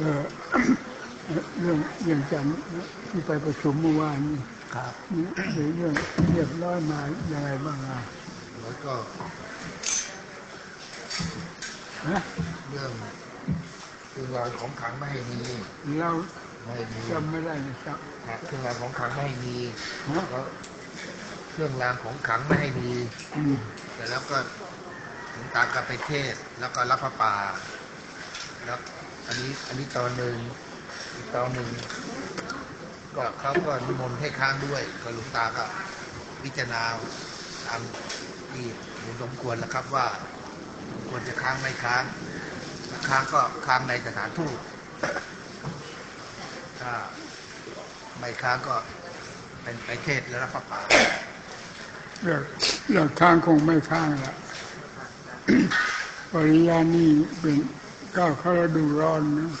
เรื่องเรื่องจันที่ไปประชุมเมื่อวานนี่ครับนี่เรื่องเรียบร้อยมายังไงบ้างอะแล้วก็เรื่องเครื่องรางของขลังไม่ให้มีเราไม่มีจำไม่ได้นะครับเครื่องรางของขลังไม่ให้มีแล้วเครื่องรางของขลังไม่ให้มีแต่แล้วก็หลวงตากลับไปเทศแล้วก็รับพระป่าแล้ว อันนี้อันนี้ตอนหนึ่งอีกตอนหนึ่งก็เขาก็นิมนต์ให้ค้างด้วยก็หลวงตาก็พิจารณาตามที่เห็นสมควรแล้วครับว่า ควรจะค้างไม่ค้างค้างก็ค้างในสถานทูตถ้าไม่ค้างก็เป็นไปเทศแล้วรับพระปาเรื่องเรื่องข้างคงไม่ข้างละปริญาณนี่เป็น ก้าวเข้าฤดูร้อนนะ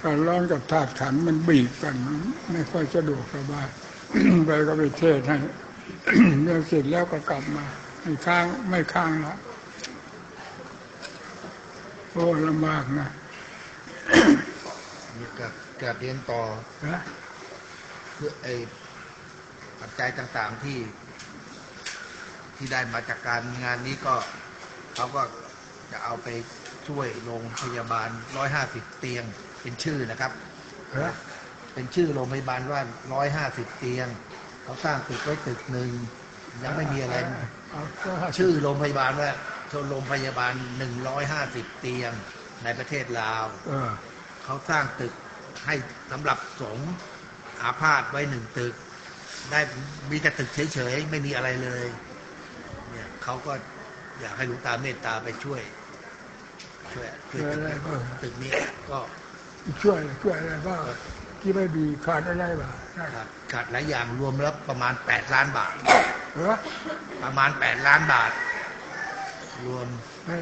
ถ้าร้อนกับธาตุขันธ์มันบีบกันมัน ไม่ค่อยสะดวกสบายไปก็ไปเทศน์ให้เรื่องเสร็จแล้วก็กลับมา ไม่ข้างไม่ข้างละโอ้ลำบากนะนี่กับกับเรียนต่อนะเพื่อไอ้ปัจจัยต่างๆที่ ที่ได้มาจากการงานนี้ก็เขาก็จะเอาไป ช่วยโรงพยาบาล 150 เตียง เป็นชื่อนะครับนะเป็นชื่อโรงพยาบาลว่า 150 เตียงเขาสร้างตึกไว้ตึกหนึ่งยังไม่มีอะไรเอาก็ชื่อโรงพยาบาลว่าโรงพยาบาล 150 เตียงในประเทศลาวเออเขาสร้างตึกให้สำหรับสงฆ์อาพาธไว้หนึ่งตึก ได้มีแต่ตึกเฉยๆ ไม่มีอะไรเลย เนี่ยเขาก็อยากให้หลวงตาเมตตาไปช่วย ช่วยช่วยตึกนี้ตึกนี้ก็ช่วยช่วยอะไรบ้างที่ไม่มีขาดอะไรบ้างขาดขาดหลายอย่างรวมแล้วประมาณ8ล้านบาทเออประมาณ8ล้านบาท รวมใน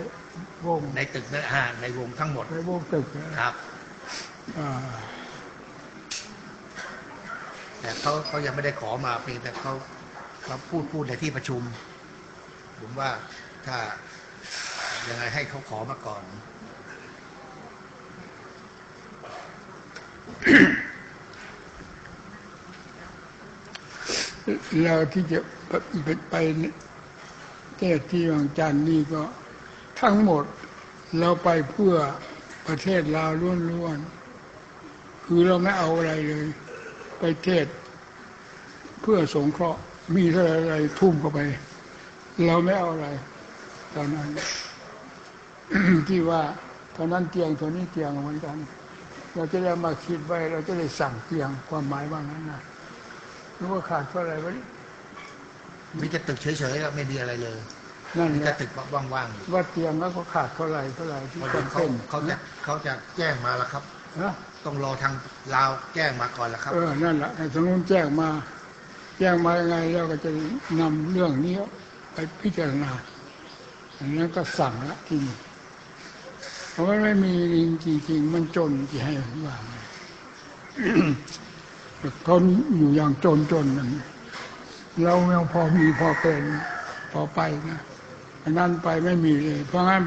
วงในตึกนั้นฮะในวงทั้งหมดในวงตึกครับอ่าแต่เขาเขายังไม่ได้ขอมาเพียงแต่เขาเขาพูดพูดในที่ประชุม ผมว่าถ้า ยังไงให้เขาขอมาก่อน เราที่จะไปไปเทศที่วังจันนี่ก็ ทั้งหมดเราไปเพื่อประเทศลาวล้วนๆ คือเราไม่เอาอะไรเลย ไปเทศ เพื่อสงเคราะห์มีเท่าไรทุ่มเข้าไป เราไม่เอาอะไร ตอนนั้น ที่ว่าตอนนั้นเตียงตัวนี้เตียงเหมือนกัน เราจะได้มาคิดไว้ เราจะได้สั่งเตียงความหมายว่างั้นนะรู้ว่าขาดเท่าไหร่วะมีแต่ตึกเฉยๆครับไม่มีอะไรเลยนั่นมีแหแต่ละตึกว่างว่าเตียงแล้วก็ขาดเท่าไหร่เท่าไหร่ๆที่พอจำดีเขาเป็นเขาจะเขาจะแจ้งมาแล้วครับนะต้องรอทางลาวแจ้งมาก่อนแล้วครับ เออนั่นแหละให้ทางนู้นแจ้งมา แจ้งมายังไงเราก็จะนำเรื่องนี้ไปพิจารณาอันนั้นก็สั่งละทีนี้ เพราะไม่มีจริงๆ มันจนจะให้ว่าไงเขาอยู่อย่างจนจนๆนั่นเรายังพอมีพอเป็นพอไปนะอันนั้นไปไม่มีเลย เพราะงั้น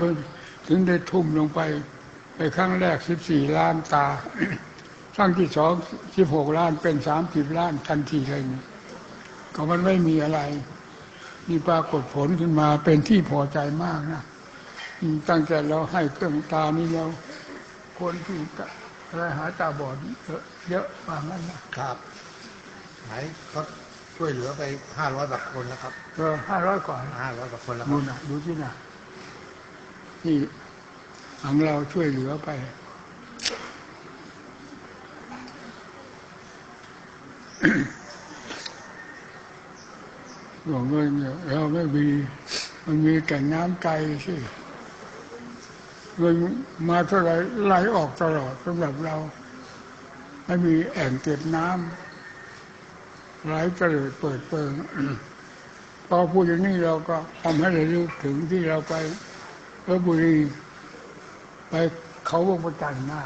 ถึงได้ทุ่มลงไป ไปครั้งแรกสิบสี่ล้านตาครั้งที่สองสิบหกล้านเป็นสามสิบล้านทันทีเลยก็มันไม่มีอะไร มีปรากฏผลขึ้นมาเป็นที่พอใจมากนะ ตั้งแต่เราให้เครื่องตานี้แล้วคนที่อะไรหาตาบอดเยอะเยอะมากนั้นนะครับไหนเขาช่วยเหลือไปห้าร้อยกว่าคนแล้วครับเออห้าร้อยกว่าห้าร้อยกว่าคนแล้วคดูรับนะดูที่นะที่ของเราช่วยเหลือไปหลวงเงินเนี่ยเราไม่มีมันมีแต่น้ำใจสิ เงินมาเท่าไหรไหลออกตลอดสำหรับเรา ไม่มีแอ่งเก็บน้ำไหลเจริญเปิดเปิงพอพูดอย่างนี้เราก็ทำให้เราลึกถึงที่เราไปลบบุรี ไปเขาวงประจันหน้า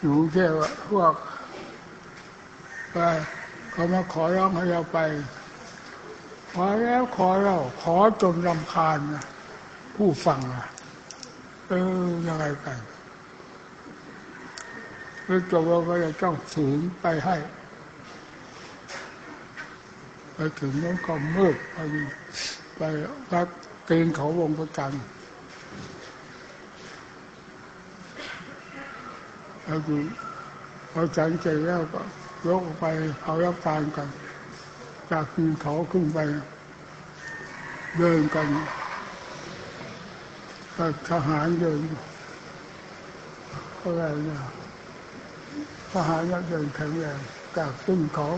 อยู่แค่ว่าพวกไปเขามาขอร้องให้เราไป ขอแล้วขอเราขอจนรำคาญนะผู้ฟังนะไปออยังไงกันแล้วจบเราก็จะต้องถืนไปให้ ไปถึงนั้นก็มืดไปไปวัดเกณฑ์เขาวงประจันทร์แล้วดูพอฉันเสร็จแล้วก็ยกไปเอารับทานกัน จากตีนเขาขึ้นไป เดินกันก็ทหารเดินก็อะไรนะทหารเดินแข็งแรงจากขึ้นเขา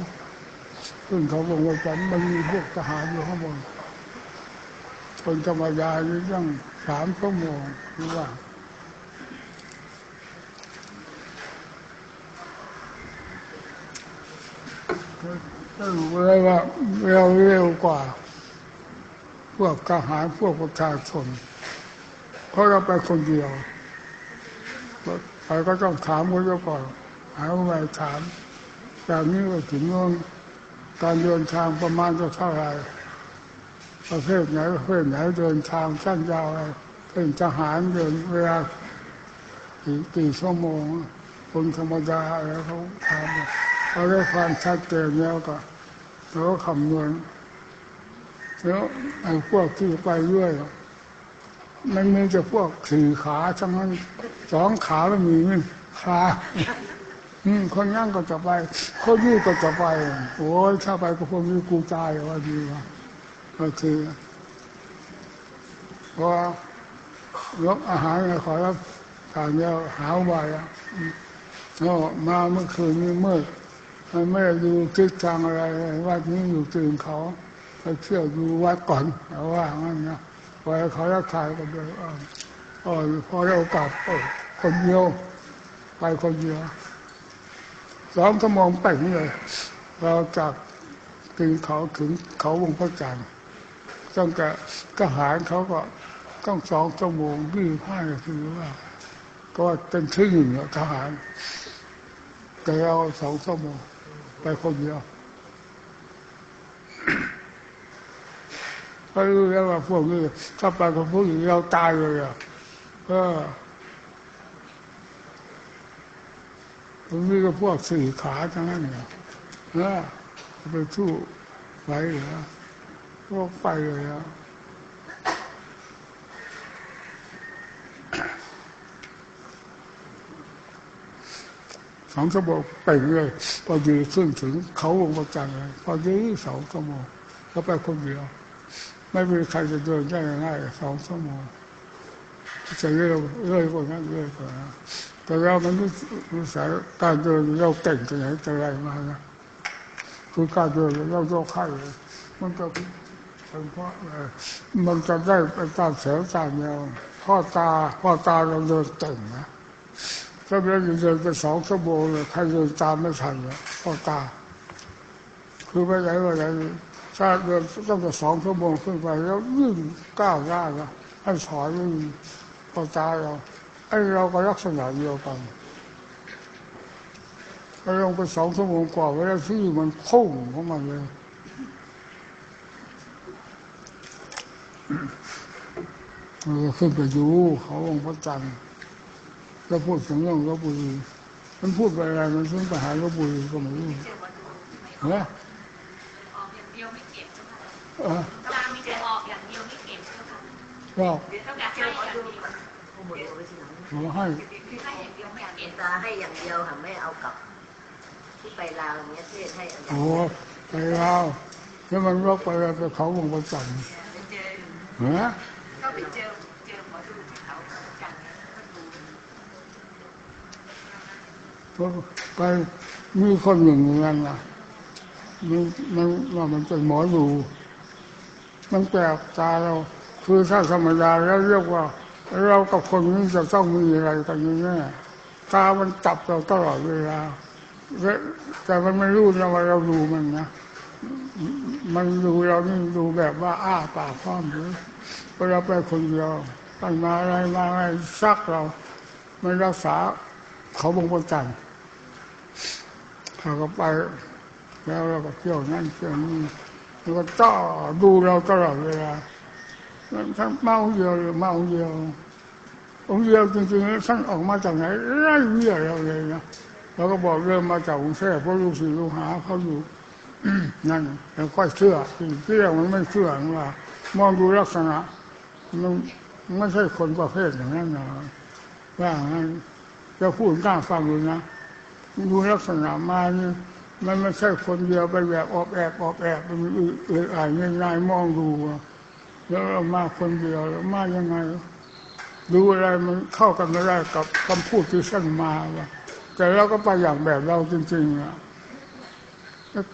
ขึ้นเขาลงไปจันมันมีพวกทหารอยู่ข้างบนคนธรรมดานี่ต้องสามชั่วโมงหรือว่า ก็รู้เลยว่าเราเร็วกว่า พวกทหารพวกประชาชนเพราะเราไปคนเดียวไปก็ต้องถามเขาเยอะก่อนหาว่าถามจากนี้ก็ถึงโน่นการเดินทางประมาณจะเท่าไหร่ประเภทไหนประเภทไหนเดินทางสั้นยาวอะไรเป็นทหารเดินเวลากี่กี่ชั่วโมงคนธรรมดาอะไรเขาถาม เขาได้ความชัดเจนแล้วก็เราก็คำนวณแล้วไอ้พวกที่ไปด้วยมันมีแต่พวกสี่ขาทั้งนั้นสองขาไม่มีมันขาอืมคนนั่งก็จะไปคนนี้ก็จะไปโอ้ยถ้าไปก็คงมีกูตายว่าดีว่าก็คือพอยกอาหารขอรับทานแล้วหาวไปอะก็มาเมื่อคืนนี้มืด มันไม่ได้ดูทิศทางอะไรวัดนี้อยู่ตื่นเขาไปเที่ยวดูวัดก่อนเอาว่างั้นนะไปเขารับทานกันเลยเออพอเรากลับเออคนเดียวไปคนเดียวสองชั่วโมงไปนี่เลย เราจากตีนเขาถึงเขาวงพระจันทร์ตั้งแต่ทหารเขาก็ต้องสองชั่วโมงยี่ห้านาทีว่า ก็เป็นที่หนึ่งอทหาร แต่เราสองชั่วโมง ไปคนเดียวก็รู้แล้วว่าพวกนี้ถ้าไปกับพวกนี้เราตายเลยอะเออตรงนี้ก็พวกสี่ขาทั้งนั้นเนี่ยนะไปสู้ไหวเหรอพวกไปเลยอะ สองชั่วโมงไปเลย พอดีขึ้นถึงเขาวงประจันเลย พอดีสองชั่วโมงเขาไปคนเดียว ไม่มีใครจะเดินได้ง่ายสองชั่วโมงจะเร็วเรื่อยกว่านั้นเรื่อยกว่านั้นแต่เรามันรู้รู้สายการเดินเราเก่งจะไหนจะไรมานะคือการเดินเราโยกไข่มันจะเป็นเพราะมันจะได้ไปตามแถวตาแนวพ่อตาพ่อตาเราเดินเก่งนะ ถ้าเราเดินไปสองชั่วโมงเลยใครเดินตามไม่ทันเลยพ่อตา คือไม่ไหนว่าไหนถ้าเดินต้องจะสองชั่วโมงขึ้นไปแล้วยิ่งก้าวหน้าแล้วให้ถอยยิ่งพ่อตาเราไอ้เราก็ลักษณะเดียวกันเราลงไปสองชั่วโมงกว่าเวลาที่มันพุ่งของมันเลยเราขึ้นไปดูเขาองค์พระจันทร์ แล้วพูดถึงเรื่องลบบุรีมันพูดไปอะไรมันถึงไปหาลบบุรีก็ไม่รู้เหรอออกอย่างเดียวไม่เก็บเจ้าค่ะเออตามีแต่ออกอย่างเดียวไม่เก็บเจ้าค่ะก็ต้องการให้อย่างเดียวผู้หมดเอาไว้ทีหลังขอให้ให้อย่างเดียวไม่เก็บตาให้อย่างเดียวค่ะไม่เอากลับที่ไปลาวอย่างเงี้ยเทศให้อย่างเดีโอ้ยวไปเราแล้วมันรกไปแล้วไปเขาวงประจันทร์ไปเจอเหรอก็ไปเจอเจอหมอดูที่เขาจังก็ดู ไปมีคนหนึ่งอย่างนั้นนะมันมันว่ามันเป็นหมอดู มันแปลกตาเรา คือถ้าธรรมดาแล้วเรียกว่า เรากับคนนี้จะต้องมีอะไรกันแน่ๆตามันจับเราตลอดเวลาแต่มันไม่รู้นะว่าเราดูมันนะมันดูเรานี่ดูแบบว่า อ้าปากพร้อมหรือเวลาไปคนเดียวมันมาอะไรมาอะไรซักเรา มันรักษาเขาบงประจัน ทร์เขาก็ไป แล้วเราก็เที่ยวนั่นเที่ยวนี่แล้วก็จ้อดูเราตลอดเวลาทั้งเมาเดียวหรือเมาเดียวองค์เดียวจริงๆท่านออกมาจากไหนไล่เวี่ยเราเลยนะเราก็บอกเริ่มมาจากกรุงเทพเพราะลูกศิษย์ลูกหาเขาอยู่นั่นแล้วก็เชื่อที่แรกมันไม่เชื่อว่า มองดูลักษณะมันไม่ใช่คนประเภทอย่างนั้นนะว่างั้นจะพูดกล้าฟังดูนะ ดูลักษณะมานี่มันไม่ใช่คนเดียวไปแบบออบแอบออบแอบมันอืออ่านง่ายๆมองดูแล้วมาคนเดียวแล้วมายังไง ดูอะไรมันเข้ากันไม่ได้กับคำพูดที่ท่านมาว่าแต่เราก็ไปอย่างแบบเราจริงๆอะ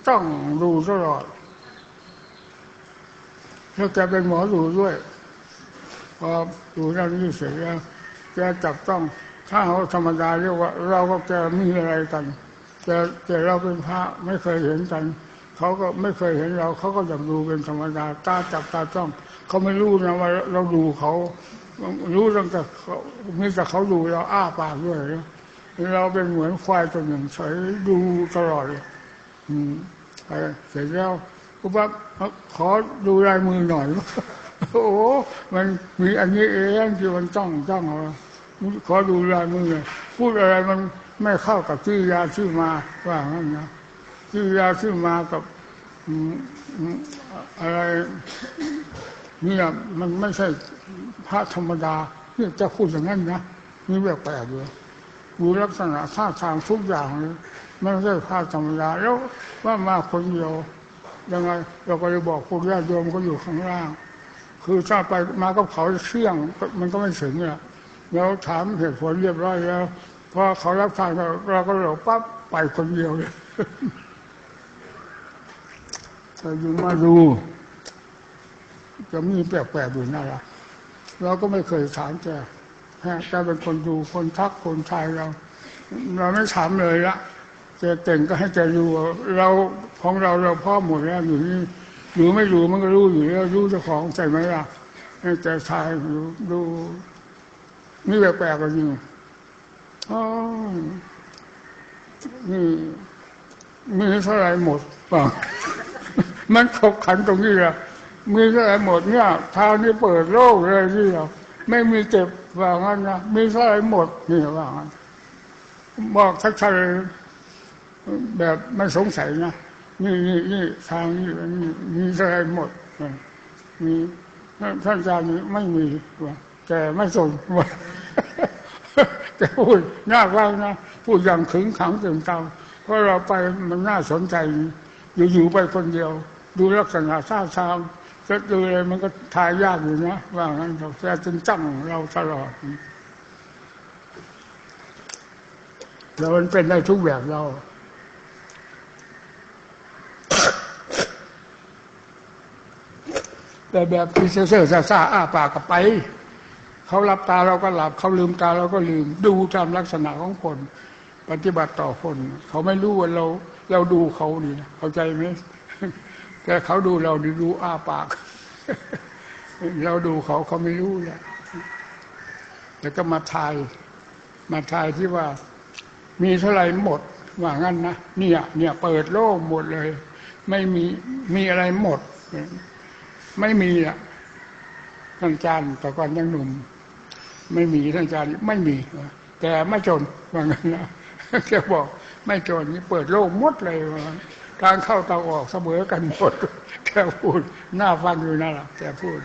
ต้องดูตลอดแล้วแกเป็นหมอดูด้วยพอดูนั่นนี่เสร็จแล้วแกจับต้อง ถ้าเขาธรรมดาเรียกว่า เราก็แกมีอะไรกันแต่แต่เราเป็นพระไม่เคยเห็นกันเขาก็ไม่เคยเห็นเราเขาก็อยากดูเป็นธรรมดาตาจับตาจ้องเขาไม่รู้นะว่าเราดูเขารู้ตั้งแต่เขามีแต่เขาดูเราอ้าปากด้วยเราเป็นเหมือนควายตัวหนึ่งเฉยดูตลอดเลยอืมไปเสร็จแล้วก็ว่าขอดูลายมือหน่อย โอ้ มันมีอันนี้เองที่มันจ้องจ้องเอา ขอดูลายมือหน่อยพูดอะไรมันไม่เข้ากับชื่อยาชื่อมาว่างั้นนะชื่อยาชื่อมากับอะไรเนี่ยมันไม่ใช่พระธรรมดาเนี่ยจะพูดอย่างนั้นนะนี่แบบแปลกเลยดูลักษณะท่าทางทุกอย่างเลยไม่ใช่พระธรรมดาแล้วว่ามาคนเดียวยังไงเราก็เลยบอกพวกญาติโยมก็อยู่ข้างล่าง คือถ้าไปมากับเขาเชี่ยงมันก็ไม่ถึงอะ แล้วถามเหตุผลเรียบร้อยแล้วพอเขารับทานเราเราก็เลยปั๊บไปคนเดียวเลยแต่ยังมาดูจะมีแปลกๆอยู่นั่นแหละเราก็ไม่เคยถามแกแกเป็นคนดูคนทักคนทายเรา เราไม่ถามเลยละแกเก่งก็ให้แกดูเราของเราเราพ่อหมดแล้วอยู่นี่อยู่ไม่รู้มันก็รู้อยู่แล้วรู้เจ้าของใช่ไหมล่ะให้แกทายดูดู นี่แปลกๆกันจริงอ๋อนี่มีเท่าไหรหมดเปล่ามันขบขันตรงนี้แหละมีเท่าไหรหมดเนี่ยเท้านี่เปิดโลกเลยที่เราไม่มีเจ็บว่างั้นนะมีเท่าไหรหมดนี่ว่างั้นบอกชัดๆเลยแบบไม่สงสัยนะนี่นี่นี่ทางนี้นี่มีเท่าไหรหมดมีท่านอาจารย์นี่ไม่มีว่า แต่ไม่สนว่าแต่พูดน่าฟังนะพูดอย่างขึงขังเต็มตาเพราะเราไปมันน่าสนใจ อยู่ๆไปคนเดียว ดูลักษณะท่าทางจะดูอะไรมันก็ทายยากอยู่นะว่างั้นแต่จนจ้องเราตลอดแล้วมันเป็นได้ทุกแบบเราแต่แบบที่เซ่อๆซาๆอ้าปากกับไป เขาหลับตาเราก็หลับ เขาลืมตาเราก็ลืม ดูตามลักษณะของคน ปฏิบัติต่อคน เขาไม่รู้ว่าเราเราดูเขานี่เข้าใจไหมแต่เขาดูเราดีดูอ้าปาก เราดูเขาเขาไม่รู้แหละแล้วก็มาทาย มาทายที่ว่า มีเท่าไหร่หมดว่างั้นนะเนี่ย เนี่ย เปิดโลกหมดเลย ไม่มีมีอะไรหมด ไม่มีอะท่านจารย์แต่ก่อนยังหนุ่ม ไม่มีท่านอาจารย์ไม่มีแต่ไม่จนว่างั้นนะแกบอกไม่จนนี่เปิดโลกหมดเลยว่างั้นทางเข้าทางออกเสมอกันหมดแกพูดหน่าฟังอยู่นั่นแหละแกพูด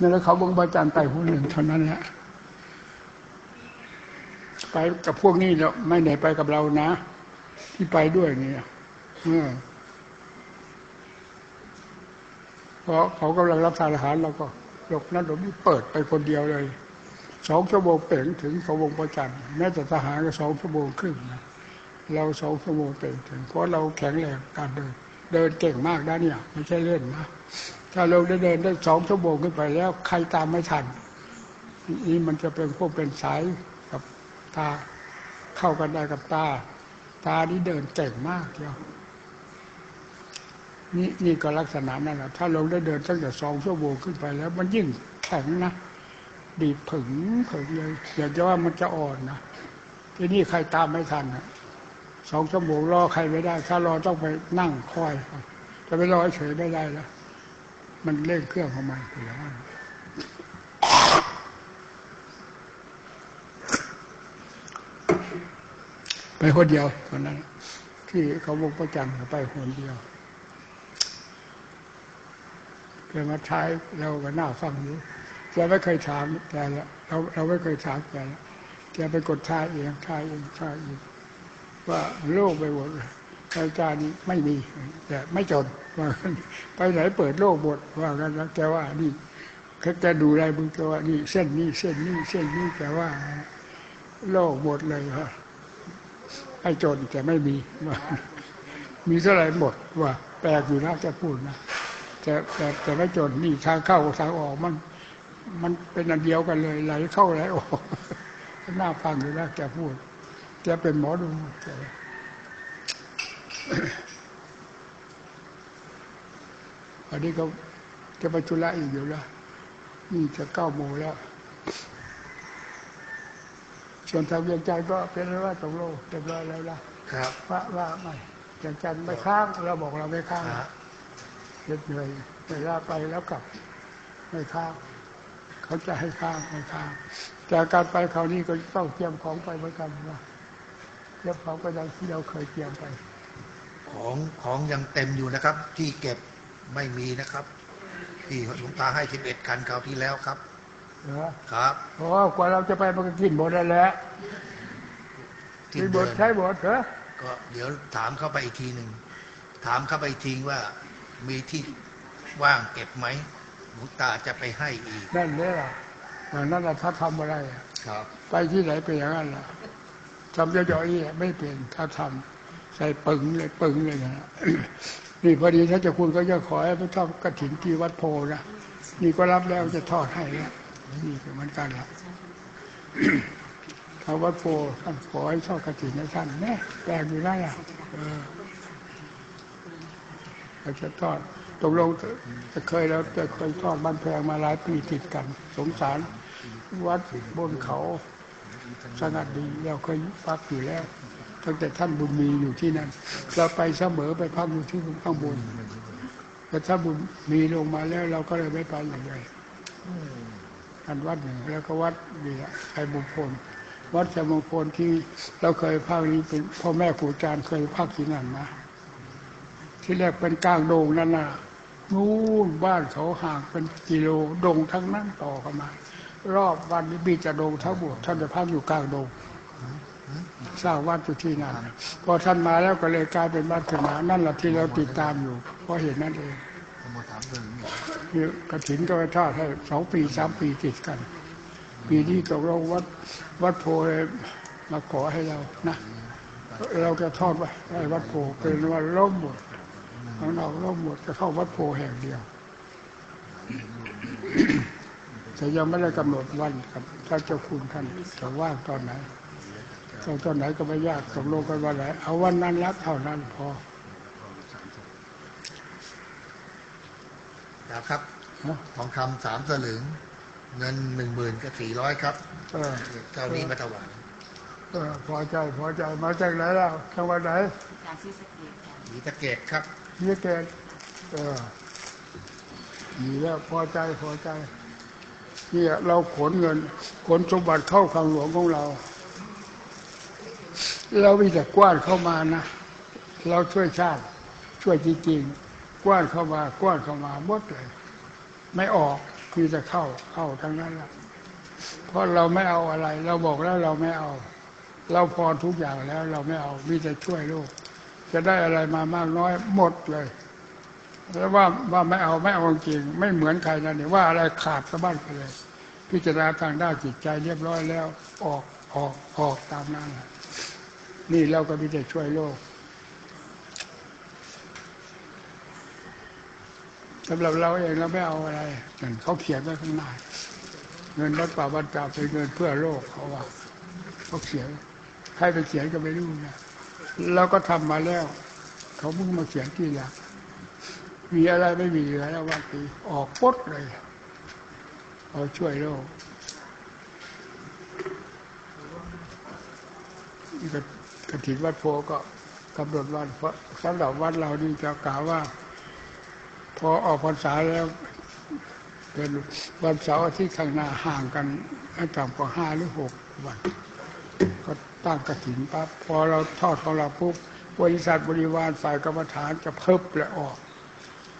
นั่นแหละเขาบงบาจารย์ไปผู้หนึ่งเท่านั้นแหละไปกับพวกนี้แล้วไม่ไหนไปกับเรานะ ที่ไปด้วยเนี่ยเออ เพราะเขากำลังรับทานอาหารเราก็หลบนั้นหลบนี้เปิดไปคนเดียวเลยสองชั่วโมงเป่งถึงสองวงประจันแม้แต่ทหารก็สองชั่วโมงครึ่งนะเราสองชั่วโมงเป่งถึง เพราะเราแข็งแรงการเดิน เดินเก่งมากนะเนี่ยไม่ใช่เล่นนะถ้าเราได้เดินได้สองชั่วโมงขึ้นไปแล้วใครตามไม่ทันนี่มันจะเป็นพวกเป็นสายกับตาเข้ากันได้กับตา ตานี่เดินเก่งมากเดียว นี่นี่ก็ลักษณะนั่นแหละถ้าเราได้เดินตั้งแต่สองชั่วโมงขึ้นไปแล้ว มันยิ่งแข็งนะดีบผึ่งผึ่งเลยอยากจะว่ามันจะอ่อนนะที่นี่ใครตามไม่ทันนะสองชั่วโมงรอใครไม่ได้ ถ้ารอต้องไปนั่งคอยจะไปรอเฉยไม่ได้แล้วมันเร่งเครื่องของมันอยู่แล้วไปคนเดียวตอนนั้น ที่เขาบอกประจันไปคนเดียว แกมาใช้เราก็น่าฟังอยู่แกไม่เคยถามแกแล้วเราเราไม่เคยถามแกแล้วแกไปกดทายเองทายเองทายเองว่าโลกไปหมดรายการนี้ไม่มีแต่ไม่จนว่าไปไหนเปิดโลกหมดว่ากันแล้วแกว่านี่แกดูอะไรมึงแกว่านี่เส้นนี้เส้นนี้เส้นนี้แกว่า โลกหมดเลยว่าให้จนแต่ไม่มีว่ามีเท่าไหร่หมดว่าแปลกอยู่นะจะพูดนะ แต่แต่แต่ไม่จนนี่ทางเข้าทางออกมัน มันเป็นอันเดียวกันเลยไหลเข้าไหลออกน่าฟังอยู่นะแกพูดแกเป็นหมอดูแกอันนี้ก็จะไปธุระอีกอยู่แล้วนี่จะเก้าโมงแล้ว ส่วนทางเวียงใจนทร์ก็เป็นว่าตกลงเรียบร้อยแล้วนะครับว่าว่าไม่เวียงจันทร์ไม่ค้างเราบอกเราไม่ค้างฮะ เหน็ดเหนื่อยเวลาไปแล้วกลับไม่ค้างเขาจะให้ค้างไม่ค้างแต่การไปคราวนี้ก็ต้องเตรียมของไปเหมือนกันนะเตรียมของไปดังที่เราเคยเตรียมไปของของยังเต็มอยู่นะครับ ที่เก็บไม่มีนะครับที่หลวงตาให้สิบเอ็ดคันคราวที่แล้วครับเหรอครับเพราะว่ากว่าเราจะไปมันก็กินหมดแล้วแหละที่กินหมเดิดนใช้หมดเหรอก็เดี๋ยวถามเข้าไปอีกทีหนึ่งถามเข้าไปอีกทีว่า มีที่ว่างเก็บไหมหลวงตาจะไปให้อีกนั่นเลยล่ะวันนั้นน่ะถ้าทำอะไรอะครับ ไปที่ไหนเป็นอย่างนั้นล่ะทำย่อยๆนี่ไม่เป็นถ้าทำใส่ปึงเลยปึงเลยนะนี่พอดีถ้าเจะคุณก็จะขอให้ไปทอดกระถินที่วัดโพนะนี่ก็รับแล้วจะทอดให้แล้วนี่ก็เหมือนกันละเขาวัดโพท่านขอให้ทอดกระถินให้ท่านแน่แปลกอยู่ได้อะ เออเราจะทอดตกลงจะเคยแล้วจะเคยทอดบ้านแพงมาหลายปีติดกัน สงสาร วัดบนเขาสงัดดีเราเคยพักอยู่แล้วตั้งแต่ท่านบุญมีอยู่ที่นั่นเราไปเสมอไปพักอยู่ที่ข้างบนแต่ถ้าบุญมีลงมาแล้วเราก็เลยไม่ไปอย่างไรอันวัดหนึ่งแล้วก็วัดนี่แหละชัยมงคลวัดชัยมงคลที่เราเคยพักนี้เป็นพ่อแม่ครูอาจารย์เคยพักที่นั่นนะ ที่แรกเป็นกลางโดงนั่นน่ะนู่นบ้านเขาห่างเป็นกิโลดงทั้งนั้นต่อกันมา รอบวันนี้มีจะดงทั้งหมดท่านจะพักอยู่กลางดงสร้างวัดอยู่ที่นั่นพอท่านมาแล้วก็เลยกลายเป็นวัดขึ้นมานั่นแหละที่เราติดตามอยู่เพราะเห็นนั่นเองกระถินก็ไปทอดให้สองปีสามปีติดกัน ปีนี้ก็เราวัดวัดโพมาขอให้เรานะ เราจะทอดไว้ให้วัดโพเป็นว่าล่มหมด ข้างนอกล่มหมดจะเข้าวัดโพแห่งเดียวแต่ยังไม่ได้กำหนดวันกับท่านเจ้าคุณท่านจะว่างตอนไหนตอนตอนไหนก็ไม่ยากตกลงกันวันไหนเอาวันนั้นรับเท่านั้นพอนะครับนะทองคำสามสลึง เงินหนึ่งหมื่นกับสี่ร้อยครับเออเจ้านี้มาถวายเออพอใจพอใจมาจากไหนแล้วจังหวัดไหนจากที่สะเกีค่ะมีตะเกตครับ ยี่เกตเออดีแล้วพอใจพอใจเนี่ยเราขนเงิน ขนสมบัติเข้าคลังหลวงของเรา เรามีแต่กว้านเข้ามานะ เราช่วยชาติ ช่วยจริงๆ กว้านเข้ามากว้านเข้ามาหมดเลย ไม่ออกมีแต่เข้าเข้าทั้งนั้นแหละเพราะเราไม่เอาอะไร เราบอกแล้วเราไม่เอา เราพอทุกอย่างแล้วเราไม่เอา มีแต่ช่วยโลก จะได้อะไรมามากน้อยหมดเลยแล้วว่าว่าไม่เอาไม่เอาจริง ไม่เหมือนใครนะเนี่ยว่าอะไรขาดสะบั้นไปเลย พิจารณาทางด้านจิตใจเรียบร้อยแล้วออกออกออกตามนั้นน่ะนี่เราก็มีแต่ช่วยโลกสำหรับเราเองเราไม่เอาอะไรนั่นเขาเขียนไว้ข้างหน้าเงินรัฐป่าบรรดาเป็นเงินเพื่อโลกเขาว่าเขาเขียนใครไปเขียนก็ไม่รู้นะ เราก็ทำมาแล้ว เขาเพิ่งมาเขียนที่หลังมีอะไรไม่มีอแล้ววันปีออกปดเลยเอาช่วยโลกก็กฐินวัดโพก็กำหนดวันสำหรับวัดเรานี่จะกล่าวว่า พอออกพรรษาแล้วเป็นวันเสาร์อาทิตย์ข้างหน้าห่างกันไม่ต่ำกว่าห้าหรือหกวันก็ ตั้งกระถินปั๊บพอเราทอดของเราปุ๊บบริษัทบริวารฝ่ายกรรมฐานจะเพิ่มและออก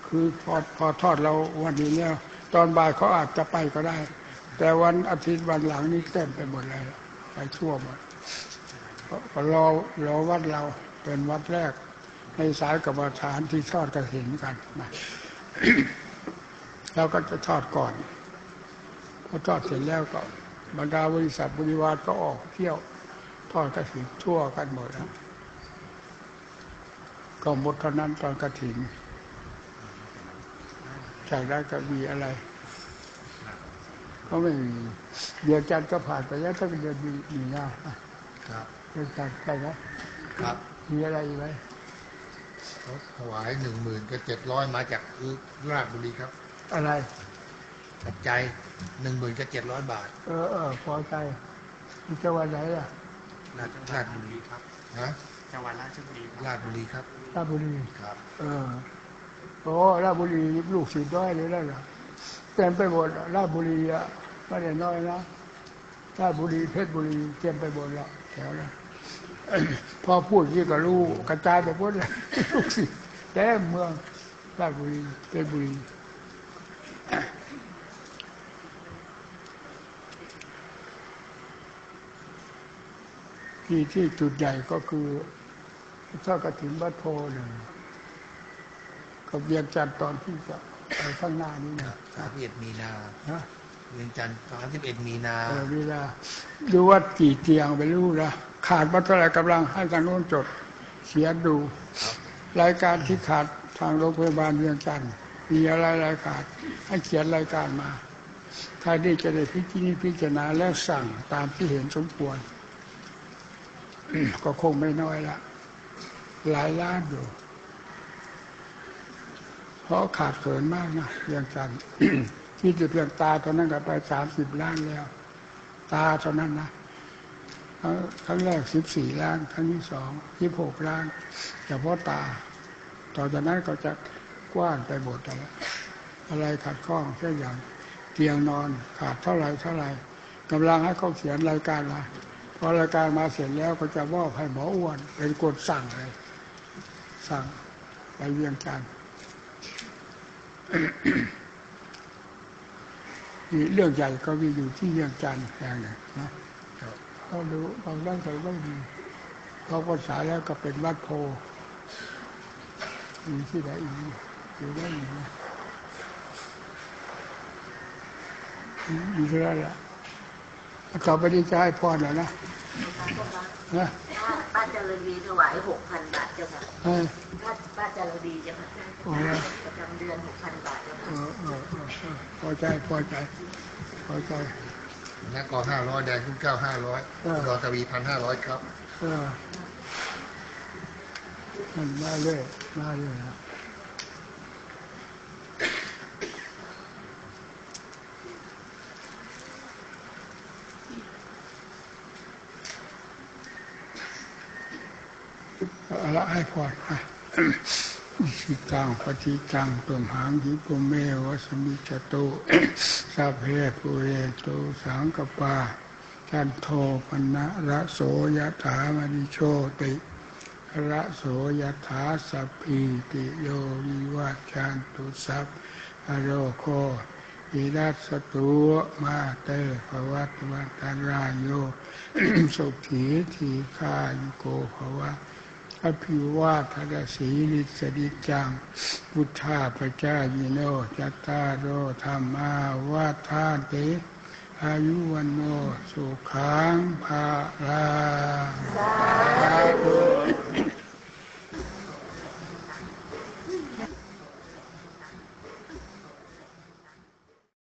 คือพอพอทอดเราวันนี้เนี่ยตอนบ่ายเขาอาจจะไปก็ได้ แต่วันอาทิตย์วันหลังนี่เต็มไปหมดเลยไปทั่วหมดก็รอรอวัดเราเป็นวัดแรก ในสายกรรมฐานที่ทอดกระถินกันนะเราก็จะทอดก่อนพอทอดเสร็จแล้วก็บรรดาบริษัทบริวารก็ออกเที่ยว ทอดกระถินทั่วกันหมดแล้วก็หมดเท่านั้นตอนกระถินจากนั้นก็มีอะไร ก็ไม่มีเดือนจันทร์ก็ผ่านไปแล้วถ้าเป็นเดือนมีมีนาครับเดือนจันทร์ใช่ไหมครับมีอะไรอีกไหมเขาถวายหนึ่งหมื่นกับเจ็ดร้อยมาจากราชบุรีครับ อะไรปัจจัยหนึ่งหมื่นกับเจ็ดร้อยบาท เออเออพอใจมีจังหวัดไหนล่ะ ราชราชบุรีครับฮะจังหวัดราชบุรีครับราชบุรีครับราชบุรีครับเออโอ้ราชบุรีลูกศิษย์น้อยเลยแล้วเหรอเต็มไปหมดราชบุรีอะไม่ได้น้อยนะราชบุรีเพชรบุรีเต็มไปหมดแล้วแถวนั้นพอพูดยี่ก็รู้กระจายไปหมดเลยลูกศิษย์เต็มเมืองราชบุรีเพชรบุรี ที่ที่จุดใหญ่ก็คือทอดกระถิ่นวัดโพหนึ่งกับเวียงจันทร์ตอนที่จะไปข้างหน้านี้คนะรับสามสิบเอ็ดมีนานะเวียงจันทร์สามสิบเอ็ดมีนาเออเวลาดูว่ากี่เตียงไปรู้นะขาดมาเท่าไหร่กำลังให้ทางโน้นจดเขียนดูครับรายการที่ขาดทางโรงพยาบาลเวียงจันทร์มีอะไรรายขาดให้เขียนรายการมาถ้าได้จะได้พิจิตรพิจารณาแล้วสั่งตามที่เห็นสมควร ก็คงไม่น้อยละหลายล้านอยู่เพราะขาดเขินมากนะเรื่องจันทร์ที่จะเพียงตาเท่านั้นก็ไปสามสิบล้านแล้ว ตาเท่านั้นนะครั้งแรกสิบสี่ล้านครั้งที่สองยี่หกล้านเฉพาะตา ต่อจากนั้นก็จะกว้านไปหมดแล้วอะไรขัดข้องเช่นอย่างเตียงนอนขาดเท่าไรเท่าไรกำลังให้เขาเขียนรายการมา พอรายการมาเสร็จแล้วก็จะมอบให้หมออ้วน เป็นกฎสั่งเลย สั่งไปเวียงจันทร์นี่เรื่องใหญ่ก็มีอยู่ที่เวียงจันทร์แห่งหนึ่งนะเขาดูบางเรื่องเขาไม่มีเขาภาษาแล้วก็เป็นวัดโพมีที่ไหนอีกอยู่ได้อีกนะมีเท่านั้นแหละ ต่อไปนี้จะให้พรแล้วนะนะป้าป้าจารวีถวายหกพันบาทเจ้าค่ะเออป้าป้าจารวีเจ้าค่ะโอ้ยประจำเดือนหกพันบาทเจ้าเอค่ะอเออเออเออพอใจพอใจพอใจนักกอห้าร้อยแดงทุกเก้าห้าร้อยเออรอตวีพันห้าร้อยครับเออมันมาเรื่อยมาเรื่อยนะ ละให้พอดอะสิกังปฏิกังตุมหังหิปุเมวะสมิจโตสัพเพปุเรโตสังกปาจันโทปนะระโสยถามณิโชติระโสยถาสัพพิติโยวิวัจจันตุสัพพะโรโควิรัสตุมาเตภวัตวันตรายโยสุขีทีฆายโกภวะ อภิวาทนาสีลิสดิจัง พุทธาปจายโนจัตตาโรธรรมาวาทานติอายุวันโนสุขังภาลา